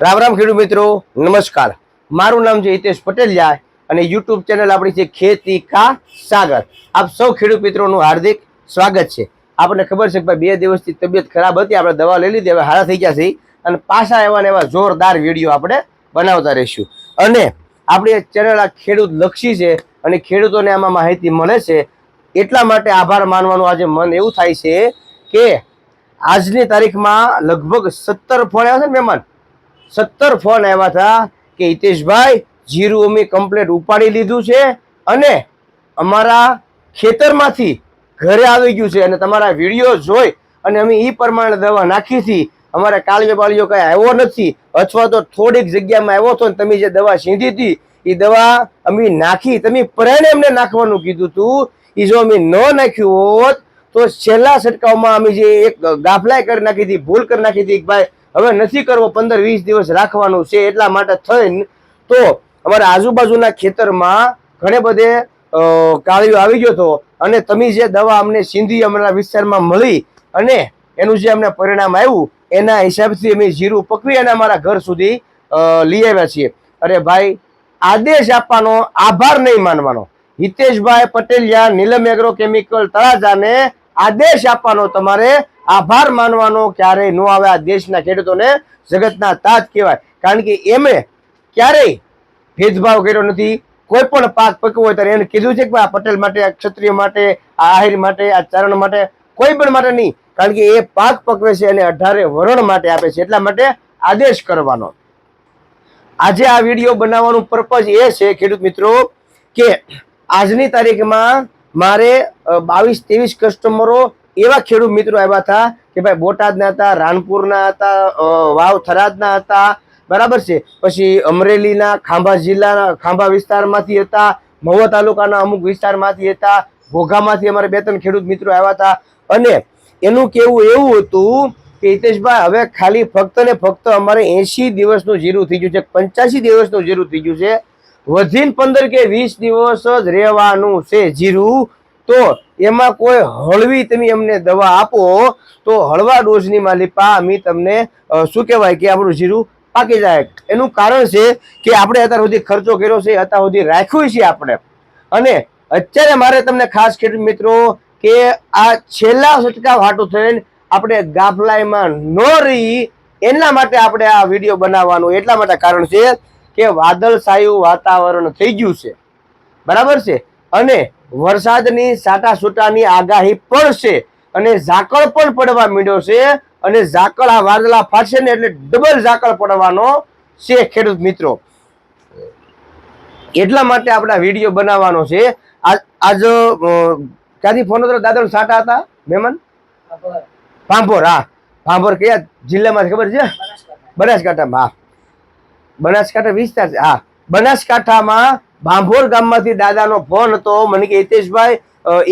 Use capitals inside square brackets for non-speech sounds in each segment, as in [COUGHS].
રામ રામ ખેડૂત મિત્રો, નમસ્કાર. મારું નામ છે હિતેશ પટેલિયા અને યુટ્યુબ ચેનલ આપણી છે ખેતી કા સાગર. આપ સૌ ખેડૂત મિત્રોનું હાર્દિક સ્વાગત છે. આપણને ખબર છે કે ભાઈ બે દિવસથી તબિયત ખરાબ હતી, આપણે દવા લઈ લીધી, હવે હારા થઈ ગયા છે અને પાછા એવા ને એવા જોરદાર વીડિયો આપણે બનાવતા રહીશું. અને આપણી ચેનલ આ ખેડૂત લક્ષી છે અને ખેડૂતોને આમાં માહિતી મળે છે. એટલા માટે આભાર માનવાનું આજે મન એવું થાય છે કે આજની તારીખમાં લગભગ સત્તર ફળ આવ્યા છે મહેમાન? સત્તર ફોન આવ્યા હતા કે હિતેશભાઈ જીરું અમે કમ્પ્લેટ ઉપાડી લીધું છે અને અમારા ખેતરમાંથી ઘરે આવી ગયું છે અને તમારા વીડિયો જોઈ અને અમે એ પ્રમાણે દવા નાખી હતી. અમારે કાળિયો બાળિયો કઈ આવ્યો નથી અથવા તો થોડીક જગ્યામાં આવ્યો હતો ને તમે જે દવા સીંધી હતી એ દવા અમે નાખી. તમે પ્રેણે અમને નાખવાનું કીધું હતું એ જો અમે ન નાખ્યું હોત તો છેલ્લા છટકાવમાં અમે જે એક ગાફલાઈ કરી નાખી હતી, ભૂલ કરી નાખી હતી ભાઈ હવે નથી કરવો પંદર વીસ દિવસ રાખવાનું છે એટલા માટે થઈને તો અમારા આજુબાજુના ખેતરમાં ઘણે બધે કાળીઓ આવી ગયો હતો અને તમે જે દવા અમને સિંધી અમારા વિસ્તારમાં મળી અને એનું જે અમને પરિણામ આવ્યું, એના હિસાબથી અમે જીરું પકવી અને અમારા ઘર સુધી લઈ આવ્યા છીએ. અરે ભાઈ, આદેશ આપવાનો, આભાર નહીં માનવાનો. હિતેશભાઈ પટેલિયા, નીલમ એગ્રો કેમિકલ તળાજાને આદેશ આપવાનો તમારે આભાર માનવાનો ક્યારેય ન આવે આ દેશના ખેડૂતોને, જગતના તાજ કહેવાય. કારણ કે એમણે ક્યારેય ભેદભાવ કર્યો નથી. કોઈ પણ પાક પકવો હોય ત્યારે એને કીધું છે કે આ પટેલ માટે, આ ક્ષત્રિય માટે, આ આહિર માટે, આ ચારણ માટે, કોઈ પણ માટે નહીં. કારણ કે એ પાક પકવે છે અને અઢારે વરણ માટે આપે છે. એટલા માટે આદેશ કરવાનો. આજે આ વીડિયો બનાવવાનું પર્પઝ એ છે, ખેડૂત મિત્રો, કે આજની તારીખમાં મારે બાવીસ ત્રેવીસ કસ્ટમરો એવા ખેડૂત મિત્રો આવ્યા હતા કે ભાઈ બોટાદના હતા રાણપુરના હતા વાવ થરાદના હતા, બરાબર છે. પછી અમરેલીના, ખાંભા જિલ્લાના, ખાંભા વિસ્તારમાંથી હતા, મહુવા તાલુકાના અમુક વિસ્તારમાંથી હતા, ઘોઘામાંથી અમારે બે ત્રણ ખેડૂત મિત્રો આવ્યા હતા. અને એનું કેવું એવું હતું કે હિતેશભાઈ, હવે ખાલી ફક્ત ને ફક્ત અમારે એસી દિવસનું જીરું થઈ ગયું છે, પંચ્યાસી દિવસનું જીરું થઈ ગયું છે. વધીને પંદર કે વીસ દિવસ જ રહેવાનું છે જીરું. તો એમાં કોઈ હળવી તમે અમને દવા આપો, તો હળવા ડોઝની માલિપા અમે તમને શું કહેવાય કે આપણું જીરું પાકી જાય. એનું કારણ છે કે આપણે અત્યાર સુધી ખર્ચો કર્યો છે, અત્યાર સુધી રાખ્યું છે આપણે. અને અત્યારે મારે તમને ખાસ ખેડૂત મિત્રો કે આ છેલ્લા છટકાવ હાટું થઈને આપણે ગાફલાઈમાં ન રહી, એના માટે આપણે આ વીડિયો બનાવવાનું, એટલા માટે કારણ છે કે વાદળછાયું વાતાવરણ થઈ ગયું છે. બરાબર છે? અને વરસાદની સાટા છૂટાની આગાહી છે અને ઝાકળ પણ પડવા માંડ્યો છે અને ઝાકળ આ વાદળા ફાટશે ને એટલે ડબલ ઝાકળ પડવાનો છે ખેડૂત મિત્રો. એટલા માટે આપણે વીડિયો બનાવવાનો છે. આજ આજ ક્યાંથી ફોન હતો? દાદા સાટા હતા? મહેમાન? પાંભોર હા. ભાંભોર કયા જિલ્લામાં ખબર છે? બનાસકાંઠામાં હા. બનાસકાંઠા વિસ્તાર છે હા. બનાસકાંઠામાં ભાંભોર ગામમાંથી દાદાનો ફોન હતો. મને કે, હિતેશભાઈ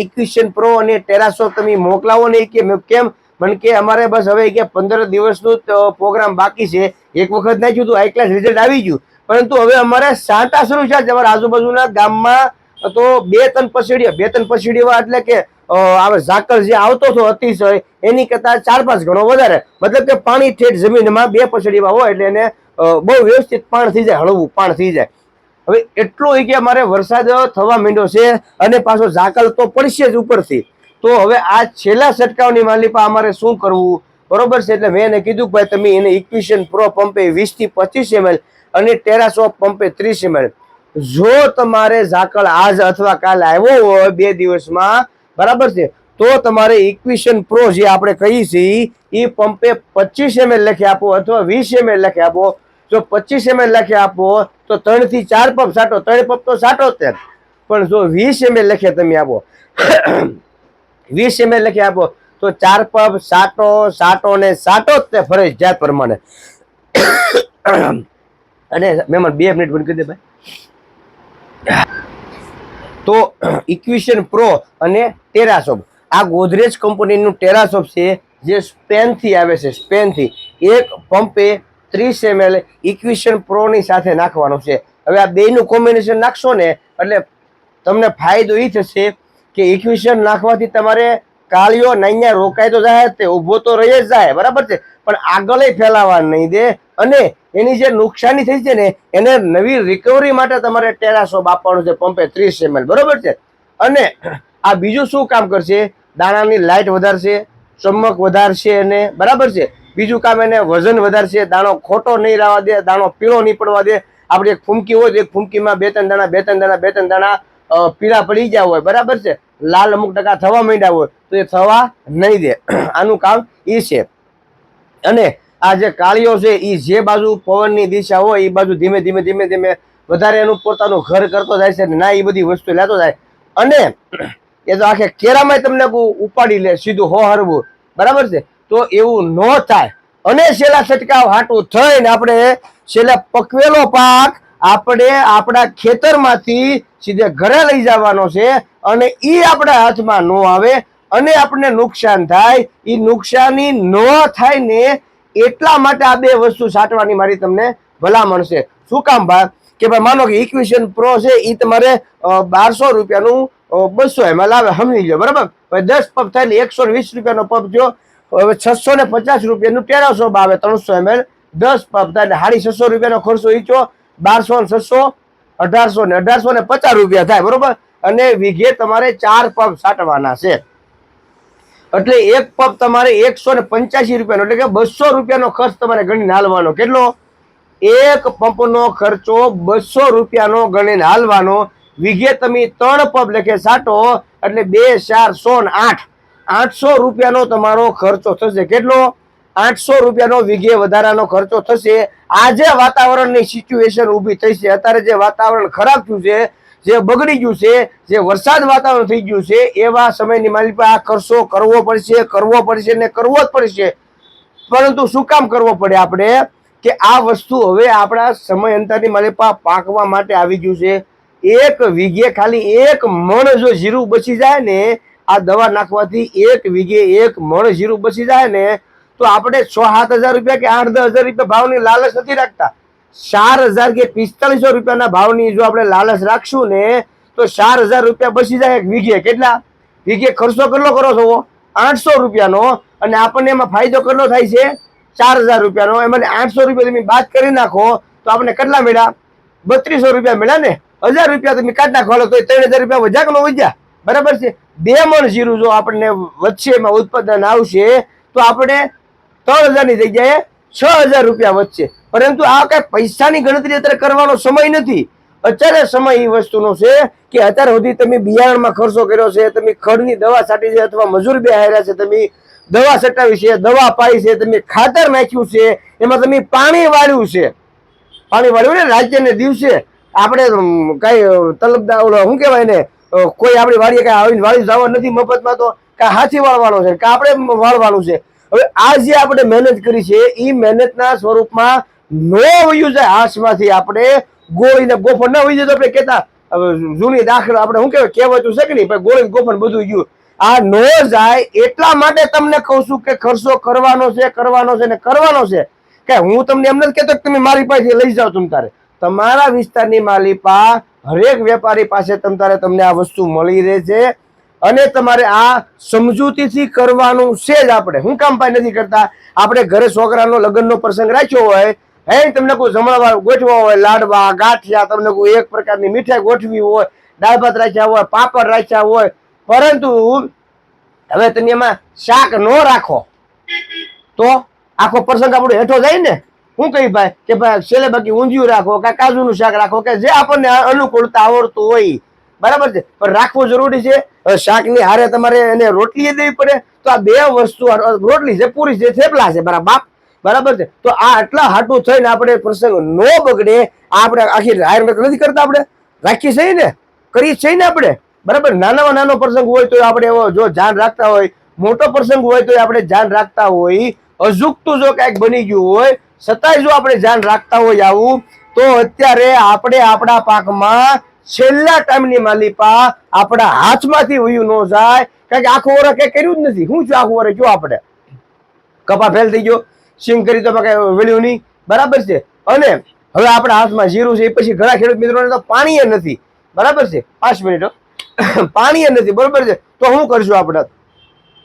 ઇક્વિશન પ્રો અને ટેરાસો તમે મોકલાવો ને કે કેમ? મને કે, અમારે બસ હવે કે પંદર દિવસનું પ્રોગ્રામ બાકી છે. એક વખત નાખ્યું હતું હાઈ ક્લાસ રિઝલ્ટ આવી ગયું. પરંતુ હવે અમારે સાંટા શરૂ છે. અમારા આજુબાજુના ગામમાં તો બે ત્રણ પસેડીયા બે ત્રણ પસેડીયા એટલે કે આવે ઝાકળ જે આવતો હતો અતિશય, એની કરતા ચાર પાંચ ગણો વધારે. મતલબ કે પાણી ઠેઠ જમીનમાં બે પસેડીમાં હોય એટલે એને બહુ વ્યવસ્થિત પાણ થઈ જાય, હળવું પાણ થઈ જાય. હવે એટલો કે અમારે વરસાદ થવા માંડ્યો છે અને પાછો ઝાકળ તો પડશે જ ઉપરથી. તો હવે આ છેલ્લા છંટકાવની માલિપા અમારે શું કરવું? બરોબર છે, એટલે મેં એને કીધું કે ભાઈ તમે એને ઇક્વિશન પ્રો પંપે વીસથી પચીસ એમએલ અને ટેરાસો પંપે ત્રીસ એમએલ જો તમારે ઝાકળ આજ અથવા કાલે આવ્યો હોય બે દિવસમાં, બરાબર છે, તો તમારે ઇક્વિશન પ્રો જે આપણે કહીએ છીએ એ પંપે પચીસ એમએલ લખી આપો અથવા વીસ એમએલ લખી આપો. જો પચીસ એમએલ લખે આપો, તો ત્રણથી ચાર પંપ સાટો ત્રણ પંપ તો સાટો તે પણ જો વીસ એમએલ લખે તમે આપો, [CLEARS THROAT] વીસ એમએલ લખી આપો, તો ચાર પંપ સાટો સાટો ને સાટો જ તે ફરજિયાત પ્રમાણે. [CLEARS THROAT] અને મહેમાન બે મિનિટ બંધ કરી દે ભાઈ. તો ઇક્વિશન પ્રો અને ટેરાસોપ આ ગોદરેજ કંપનીનું ટેરાસોપ છે, જે સ્પેનથી આવે છે સ્પેનથી એક પંપે ત્રીસ એમએલ ઇક્વિશન પ્રોની સાથે નાખવાનું છે. હવે આ બેયનું કોમ્બિનેશન નાખશો ને, એટલે તમને ફાયદો એ થશે કે ઇક્વિશન નાખવાથી તમારે કાળીઓ નૈયા રોકાય તો જાય, તે ઊભો તો રહી જ જાય, બરાબર છે? પણ આગળ ફેલાવા નહીં દે. અને એની જે નુકસાની થઈ છે ને, એને નવી રિકવરી માટે તમારે ટેરાસોપ આપવાનું છે પંપે ત્રીસ એમએલ બરાબર છે? અને આ બીજું શું કામ કરશે? દાણાની લાઇટ વધારશે, ચમક વધારશે અને બરાબર છે? બીજું કામ એને વજન વધારશે, દાણો ખોટો નહીં રહેવા દે, દાણો પીળો નહીં પડવા દે. આપણે એક ફૂમકી હોય એક ફૂમકીમાં બે ત્રણ દાણા, બે ત્રણ દાણા, બે ત્રણ દાણા પીળા પડી ગયા હોય, બરાબર છે? લાલ અમુક ટકા થવા માંડ્યા હોય તો એ થવા નહીં દે. [CLEARS THROAT] આનું કામ એ છે. અને આ જે કાળીઓ છે એ જે બાજુ પવનની દિશા હોય એ બાજુ ધીમે ધીમે ધીમે ધીમે વધારે એનું પોતાનું ઘર કરતો જાય છે ના એ બધી વસ્તુ લેતો જાય. અને [CLEARS THROAT] એ તો આખે કેરામાં તમને ઉપાડી લે, સીધું હો હરવું. બરાબર છે? તો એવું ન થાય. અને છેલ્લા છટકાવ હાટું થઈને આપણે છેલ્લા પકવેલો પાક આપણે આપણા ખેતરમાંથી સીધે ઘરે લઈ જવાનો છે અને એ આપણા હાથમાં ન આવે અને આપણને નુકસાન થાય. એ નુકસાની ન થાય ને એટલા માટે આ બે વસ્તુ સાટવાની મારી તમને ભલામણ છે. શું કામ ભાઈ? કે ભાઈ માનો કે ઇક્વેશન પ્રો છે એ તમારે બારસો રૂપિયાનું બસો એમાં લાવે, સમજી લો બરાબર? દસ પગ થાય એટલે એકસો વીસ રૂપિયાનો પગ જો હવે છસો ને પચાસ રૂપિયાનું તેરસો ભાવે ત્રણસો એમ એલ, દસ પપ થાય સાડી છસો રૂપિયાનો ખર્ચો ઈચો બારસો ને છસો, અઢારસો ને અઢારસો ને પચાસ રૂપિયા થાય, બરોબર? અને વીઘે તમારે ચાર પગ સાટવાના છે. એટલે એક પપ તમારે એકસો ને પંચ્યાસી રૂપિયાનો, એટલે કે બસો રૂપિયાનો ખર્ચ તમારે ગણીને હાલવાનો. કેટલો? એક પંપનો ખર્ચો બસો રૂપિયાનો ગણીને હાલવાનો. વીઘે તમે ત્રણ પંપ લેખે સાટો, એટલે બે ચાર સો ને આઠ. આઠસો રૂપિયાનો તમારો ખર્ચો થશે. કેટલો? આઠસો રૂપિયાનો વીઘે વધારાનો ખર્ચો થશે. આજે વાતાવરણની સિચ્યુએશન ઊભી થઈ છે. અત્યારે જે વાતાવરણ ખરાબ થયું છે, જે બગડી ગયું છે, જે વરસાદ વાતાવરણ થઈ ગયું છે, એવા સમયની માલિક આ ખર્ચો કરવો પડશે કરવો પડશે ને કરવો જ પડશે. પરંતુ શું કામ કરવો પડે આપણે? કે આ વસ્તુ હવે આપણા સમય અંતરની માલિપા પાકવા માટે આવી ગયું છે. એક વીઘે ખાલી એક મણ જો જીરું બચી જાય ને આ દવા નાખવાથી એક વીઘે એક મણ જીરું બચી જાય ને, તો આપણે છ સાત હજાર રૂપિયા કે આઠ દસ હજાર રૂપિયા ભાવની લાલચ નથી રાખતા. ચાર હજાર કે પિસ્તાલીસો રૂપિયાના ભાવની જો આપણે લાલચ રાખશું ને, તો ચાર હજાર રૂપિયા બચી જાય એક વીઘે. કેટલા? વીઘે ખર્ચો કેટલો કરો છો? આઠસો રૂપિયાનો. અને આપણને એમાં ફાયદો કેટલો થાય છે? ચાર હજાર રૂપિયાનો. એમાં આઠસો રૂપિયા તમે બાદ કરી નાખો, તો આપણને કેટલા મળ્યા? બત્રીસો રૂપિયા મળ્યા ને? હજાર રૂપિયા તમે કાઢી નાખો તો ત્રણ હજાર રૂપિયા ન વધ્યા બરાબર છે? બે મણ જીરું જો આપણને વધશે એમાં ઉત્પાદન આવશે, તો આપણે ત્રણ હજારની જગ્યાએ છ હજાર રૂપિયા વધશે. પરંતુ આ કાંઈ પૈસાની ગણતરી અત્યારે કરવાનો સમય નથી. અત્યારે સમય એ વસ્તુનો છે કે અત્યાર સુધી તમે બિયારણમાં ખર્ચો કર્યો છે, તમે ખડની દવા છાંટી છે અથવા મજૂર બે હાર્યા છે, તમે દવા છટાવી છે, દવા પાઈ છે, તમે ખાતર નાખ્યું છે, એમાં તમે પાણી વાળ્યું છે. પાણી વાળ્યું ને રાજ્યને દિવસે આપણે કઈ તલબદા શું કહેવાય ને કોઈ આપણી વાડીએ કઈ આવીને વાળી જવા નથી મફતમાં તો કા હાથી વાળવાનો છે કે આપણે વાળવાનું છે. હવે આ જે આપણે મહેનત કરી છે એ મહેનતના સ્વરૂપમાં નો વયું જાય હાથમાંથી આપણે ગોળીને ગોફણ ન વહી જાય તો આપણે કહેતા જૂની દાખલા આપણે શું કહેવાય, કહેવાતું છે કે નહીં ગોળી ગોફણ બધું ગયું. આ નો જાય એટલા માટે તમને કહું છું કે ખર્ચો કરવાનો છે કરવાનો છે ને કરવાનો છે. કે હું તમને એમ નથી કહેતો કે તમે મારી પાસેથી લઈ જાઓ તમ તારે. તમારા વિસ્તારની માલિપા હરેક વેપારી પાસે તમ તારે તમને આ વસ્તુ મળી રહે છે અને તમારે આ સમજૂતીથી કરવાનું છે જ આપણે. હું કામ પાઈ નથી કરતા. આપણે ઘરે છોકરાનો લગ્નનો પ્રસંગ રાખ્યો હોય, હે, તમને કોઈ જમણવા ગોઠવા હોય, લાડવા, ગાંઠિયા, તમને કોઈ એક પ્રકારની મીઠાઈ ગોઠવી હોય, દાળ ભાત રાખ્યા હોય, પાપડ રાખ્યા હોય, પરંતુ હવે તમે એમાં શાક ન રાખો, તો આખો પ્રસંગ આપણો હેઠો જાય ને? હું કહી ભાઈ કે ભાઈ છેલ્લે બાકી ઊંધિયું રાખો કે કાજુનું શાક રાખો કે જે આપણને અનુકૂળતા આવડતું હોય બરાબર છે? પણ રાખવું જરૂરી છે. શાકની હારે તમારે એને રોટલી દેવી પડે. તો આ બે વસ્તુ રોટલી છે, પૂરી છે, થેપલા છે બરાબર બાપ. બરાબર છે? તો આ આટલા હાટું થઈને આપણે પ્રસંગ નો બગડે આપણે આખી હાયર નથી કરતા આપણે? રાખીએ છીએ ને? કરીએ છીએ ને આપણે? બરાબર? નાનામાં નાનો પ્રસંગ હોય તો આપણે જો ધ્યાન રાખતા હોય, મોટો પ્રસંગ હોય તો આપણે ધ્યાન રાખતા હોય અજુકતું જો કાંઈક બની ગયું હોય છતાંય જો આપણે ધ્યાન રાખતા હોય આવું, તો અત્યારે આપણે આપણા પાકમાં છેલ્લા ટાઈમની માલિપા આપણા હાથમાંથી ઉયું ન જાય. કારણ કે આખું વરસ કઈ કર્યું જ નથી. શું છે આખું વરસ જો આપણે. કપા ફેલ થઈ ગયો. સિંગ કરી તો કઈ વેલ્યુ નહીં. બરાબર છે? અને હવે આપણા હાથમાં જીરું છે, એ પછી ઘણા ખેડૂત મિત્રોને તો પાણી નથી. બરાબર છે? પાંચ મિનિટ [COUGHS] પાણી નથી. બરાબર છે? તો શું કરશું આપણે?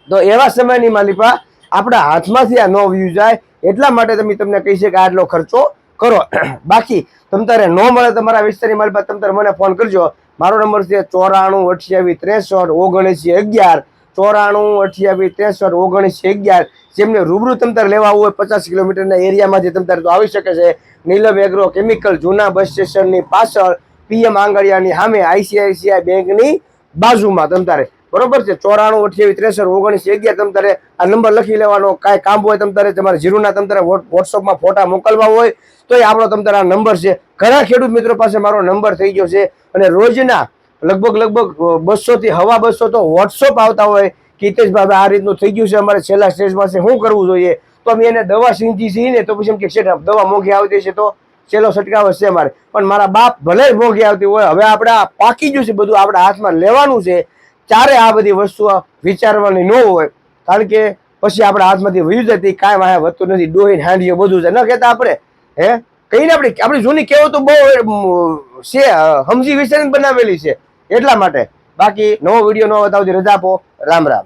તો એવા સમયની માલિપા આપણા હાથમાંથી આ ન વ્યૂ જાય. એટલા માટે તમે તમને કહી છે કે આટલો ખર્ચો કરો. [CLEARS THROAT] બાકી તમ તારે ન મળે તમારા વિસ્તારની મારી તમ તારે મને ફોન કરજો. મારો નંબર છે ચોરાણું અઠ્યાવીસ ત્રેસઠ ઓગણીસી અગિયાર. ચોરાણું અઠ્યાવીસ ત્રેસઠ ઓગણીસી અગિયાર. જેમને રૂબરૂ તમ તારે લેવા હોય પચાસ કિલોમીટરના એરિયામાંથી તમ તારે તો આવી શકે છે. નીલમ એગ્રો કેમિકલ જૂના બસ સ્ટેશનની પાછળ પીએમ આંગળિયાની સામે આઈસીઆઈસીઆઈ બેંકની બાજુમાં તમ તારે બરોબર છે? ચોરાણું, અઠ્યાવીસ, ત્રેસઠ, ઓગણીસ, અગિયાર તમ તારે આ નંબર લખી લેવાનો, કાંઈ કામ હોય તમ તારે, તમારે જીરુના તમ તારે વોટ્સઅપમાં ફોટા મોકલવા હોય તો એ આપણો તમ તારે આ નંબર છે. ઘણા ખેડૂત મિત્રો પાસે મારો નંબર થઈ ગયો છે અને રોજના લગભગ લગભગ બસોથી, હવા બસો તો વોટ્સઅપ આવતા હોય. કે હિતેશભાઈ આ રીતનું થઈ ગયું છે અમારે છેલ્લા સ્ટેજમાં પાસે શું કરવું જોઈએ? તો અમે એને દવા સીંચી છીએ ને, તો પછી એમ કે છે દવા મોંઘી આવતી છે તો છેલ્લો છટકાવ છે અમારે. પણ મારા બાપ ભલે મોંઘી આવતી હોય, હવે આપણે પાકી ગયું છે બધું, આપણા હાથમાં લેવાનું છે. ચારે આ બધી વસ્તુઓ વિચારવાની ન હોય, કારણ કે પછી આપણા હાથમાંથી વયું જાય તે કાંઈ વાંહે વધતું નથી. ડોહીને, હાંડીઓ બધું છે. ન કહેતા આપણે, હે? કહીને આપણે, આપણી જૂની કહેવતો બહુ છે સમજી વિચારીને બનાવેલી છે. એટલા માટે. બાકી નવો વીડિયો ન બતાવતી રજા આપો. રામ રામ.